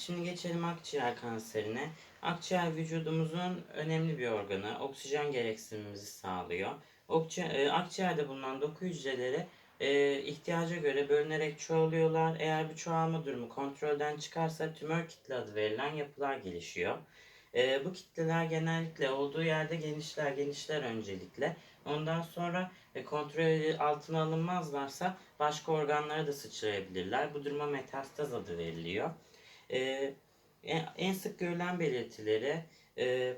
Şimdi geçelim akciğer kanserine. Akciğer vücudumuzun önemli bir organı. Oksijen gereksinimimizi sağlıyor. E, akciğerde bulunan doku hücreleri e, ihtiyaca göre bölünerek çoğalıyorlar. Eğer bu çoğalma durumu kontrolden çıkarsa tümör kitle adı verilen yapılar gelişiyor. E, bu kitleler genellikle olduğu yerde genişler, genişler öncelikle. Ondan sonra kontrol altına alınmazlarsa başka organlara da sıçrayabilirler. Bu duruma metastaz adı veriliyor. Ee, en, en sık görülen belirtileri e,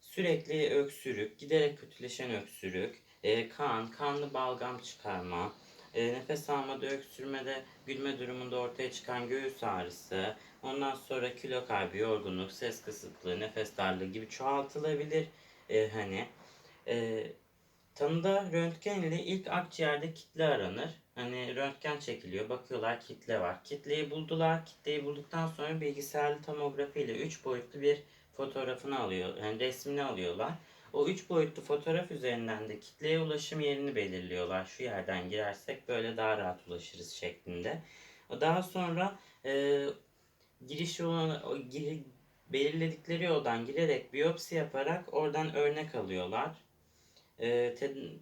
sürekli öksürük, giderek kötüleşen öksürük, e, kan, kanlı balgam çıkarma, e, nefes almada, öksürmede, gülme durumunda ortaya çıkan göğüs ağrısı, ondan sonra kilo kaybı, yorgunluk, ses kısıklığı, nefes darlığı gibi çoğaltılabilir. E, hani e, Tanıda röntgen ile ilk akciğerde kitle aranır. Hani röntgen çekiliyor, bakıyorlar kitle var. Kitleyi buldular. Kitleyi bulduktan sonra bilgisayarlı tomografi ile 3 boyutlu bir fotoğrafını alıyor. Yani resmini alıyorlar. O 3 boyutlu fotoğraf üzerinden de kitleye ulaşım yerini belirliyorlar. Şu yerden girersek böyle daha rahat ulaşırız şeklinde. Daha sonra e, giriş yoluna, o giri, belirledikleri yoldan girerek biyopsi yaparak oradan örnek alıyorlar. Ee,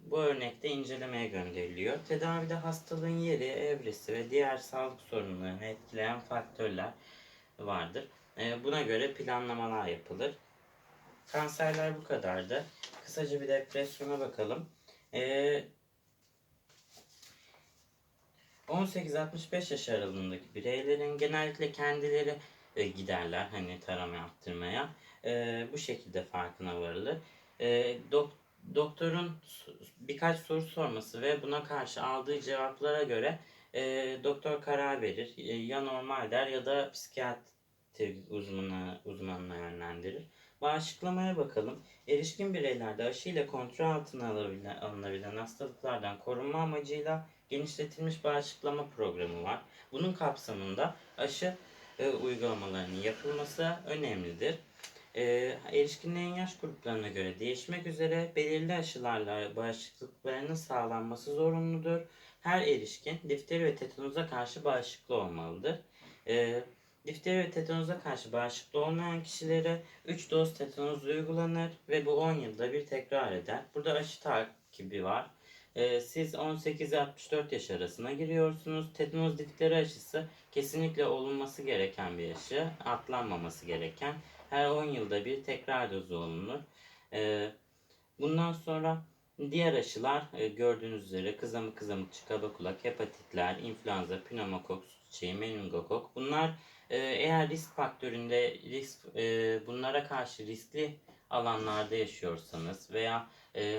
bu örnekte incelemeye gönderiliyor. Tedavide hastalığın yeri, evresi ve diğer sağlık sorunlarını etkileyen faktörler vardır. Ee, buna göre planlamalar yapılır. Kanserler bu kadardı. Kısaca bir depresyona bakalım. Ee, 18-65 yaş aralığındaki bireylerin genellikle kendileri e, giderler hani tarama yaptırmaya. Ee, bu şekilde farkına varılır. Ee, dok- doktorun birkaç soru sorması ve buna karşı aldığı cevaplara göre e, doktor karar verir. E, ya normal der ya da psikiyatri uzmanına, uzmanına yönlendirir. Bağışıklamaya bakalım. Erişkin bireylerde aşıyla kontrol altına alınabilen, alınabilen hastalıklardan korunma amacıyla genişletilmiş bağışıklama programı var. Bunun kapsamında aşı e, uygulamalarının yapılması önemlidir. E, erişkinlerin yaş gruplarına göre değişmek üzere belirli aşılarla bağışıklıklarının sağlanması zorunludur. Her erişkin difteri ve tetanoza karşı bağışıklı olmalıdır. E, difteri ve tetanoza karşı bağışıklı olmayan kişilere 3 doz tetanoz uygulanır ve bu 10 yılda bir tekrar eder. Burada aşı takibi var. E, siz 18-64 yaş arasına giriyorsunuz. Tetanoz difteri aşısı kesinlikle olunması gereken bir aşı. Atlanmaması gereken her 10 yılda bir tekrar dozu olunur. Ee, bundan sonra diğer aşılar e, gördüğünüz üzere kızamık kızamıkçı kaba kulak, hepatitler, influenza, pneumokok, şey, meningokok. Bunlar e, eğer risk faktöründe risk e, bunlara karşı riskli alanlarda yaşıyorsanız veya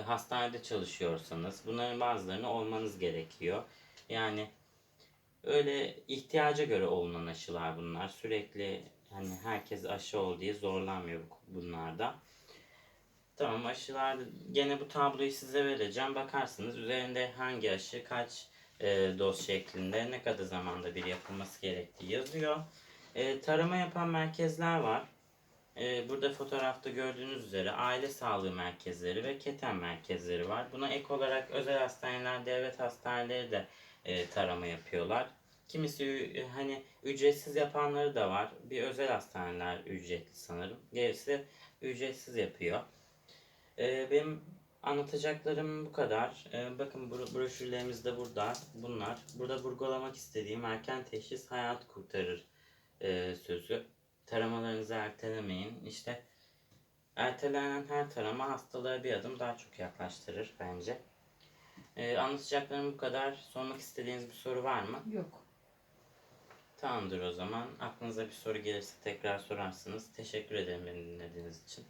hastanede çalışıyorsanız bunların bazılarını olmanız gerekiyor. Yani öyle ihtiyaca göre olunan aşılar bunlar. Sürekli hani herkes aşı ol diye zorlanmıyor bu- bunlarda. Tamam aşılar gene bu tabloyu size vereceğim. Bakarsınız üzerinde hangi aşı kaç e, doz şeklinde ne kadar zamanda bir yapılması gerektiği yazıyor. E, tarama yapan merkezler var. E, burada fotoğrafta gördüğünüz üzere aile sağlığı merkezleri ve keten merkezleri var. Buna ek olarak özel hastaneler, devlet hastaneleri de e, tarama yapıyorlar. Kimisi ü- hani ücretsiz yapanları da var. Bir özel hastaneler ücretli sanırım. Gerisi ücretsiz yapıyor. Ee, benim anlatacaklarım bu kadar. Ee, bakın bro- broşürlerimiz de burada. Bunlar. Burada vurgulamak istediğim erken teşhis hayat kurtarır e, sözü. Taramalarınızı ertelemeyin. İşte ertelenen her tarama hastalığa bir adım daha çok yaklaştırır bence. Ee, anlatacaklarım bu kadar. Sormak istediğiniz bir soru var mı? Yok. Tamamdır o zaman. Aklınıza bir soru gelirse tekrar sorarsınız. Teşekkür ederim beni dinlediğiniz için.